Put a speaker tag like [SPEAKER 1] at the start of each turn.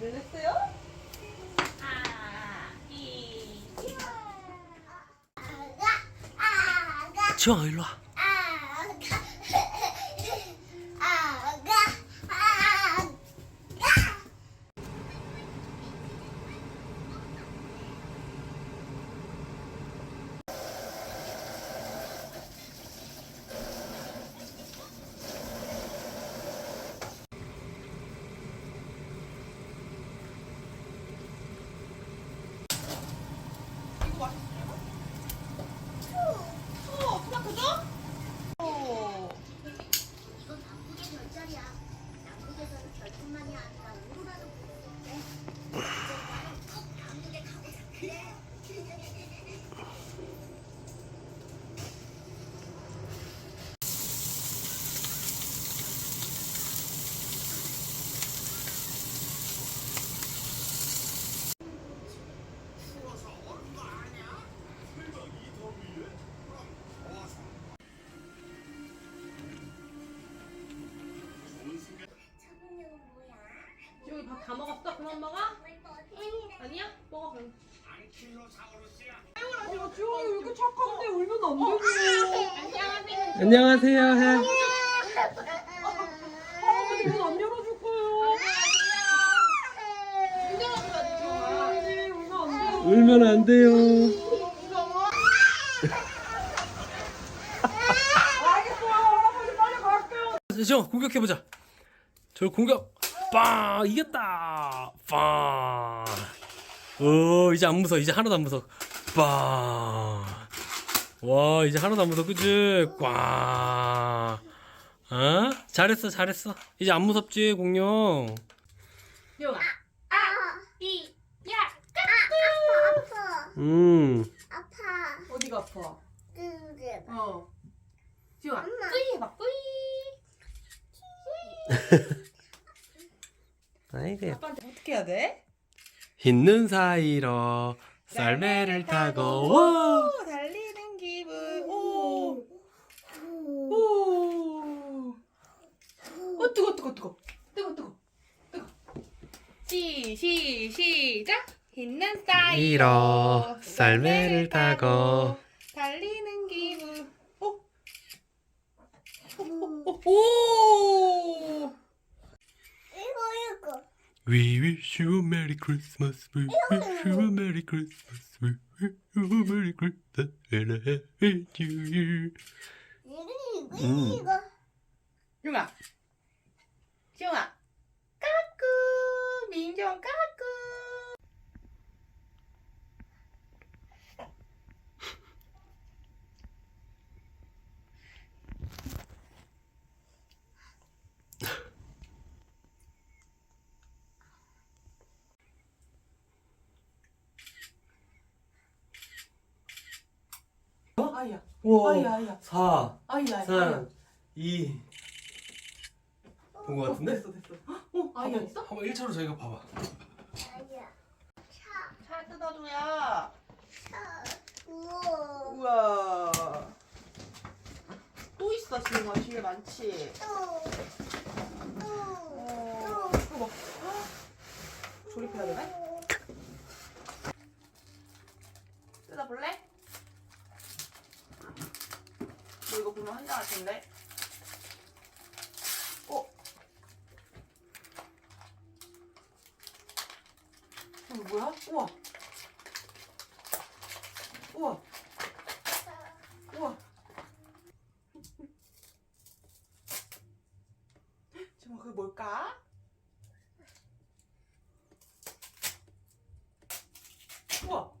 [SPEAKER 1] 요리를 했어요?
[SPEAKER 2] 지영아 일로 와
[SPEAKER 3] 안녕하세요.
[SPEAKER 2] 울면 안 돼요.
[SPEAKER 3] 지영아 공격해 보자. 저 공격. 빵 이겼다. 빵. 오 이제 안 무서. 이제 하나도 안 무서. 빵. 와 이제 하나도 안 무서. 그지? 꽝. 어? 잘했어 잘했어. 이제 안 무섭지 공룡.
[SPEAKER 2] 지용아.
[SPEAKER 1] 아, 이, 야, 아파,
[SPEAKER 3] 음.
[SPEAKER 1] 아파, 아파.
[SPEAKER 2] 어디가 아파? 어.
[SPEAKER 1] 엄마.
[SPEAKER 2] 뿌이 해봐. 뿌이.
[SPEAKER 3] 아이고.
[SPEAKER 2] 아빠한테 어떻게 해야 돼?
[SPEAKER 3] 있는 사이로 썰매를 타고 와.
[SPEAKER 2] 오, 달리는 기분. 오. 오. 어 뜨거 뜨거 뜨거 뜨거 뜨거 뜨거. 시, 시, 시작. 있는 사이로
[SPEAKER 3] 이로 썰매를 타고
[SPEAKER 2] 달리는 기분. 오. 오. 오. 오.
[SPEAKER 1] 이거, 이거.
[SPEAKER 3] We wish you a Merry Christmas. We wish you a Merry Christmas. We wish you a Merry Christmas and a Happy New Year.
[SPEAKER 1] 이거, 이거,
[SPEAKER 3] 음.
[SPEAKER 1] 이거.
[SPEAKER 2] 용아. 용아. 까꾸. 민정 까꾸. 아야. 아야, 아야.
[SPEAKER 3] 4,
[SPEAKER 2] 아야, 아야.
[SPEAKER 3] 3, 2. 본것 같은데?
[SPEAKER 2] 됐어, 됐어. 어, 아야 있어?
[SPEAKER 3] 한번 1차로 저희가 봐봐.
[SPEAKER 1] 아야. 차,
[SPEAKER 2] 차 뜯어줘야.
[SPEAKER 1] 차. 우와.
[SPEAKER 2] 우와. 또 있어, 지금 뒤에 많지.
[SPEAKER 1] 또. 또.
[SPEAKER 2] 어, 이거 봐. 조립해야 되네? 뜯어볼래? 너 이거 보면 환장할 텐데. 어? 이거 뭐야? 우와. 우와. 우와. 지금 그게 뭘까? 우와.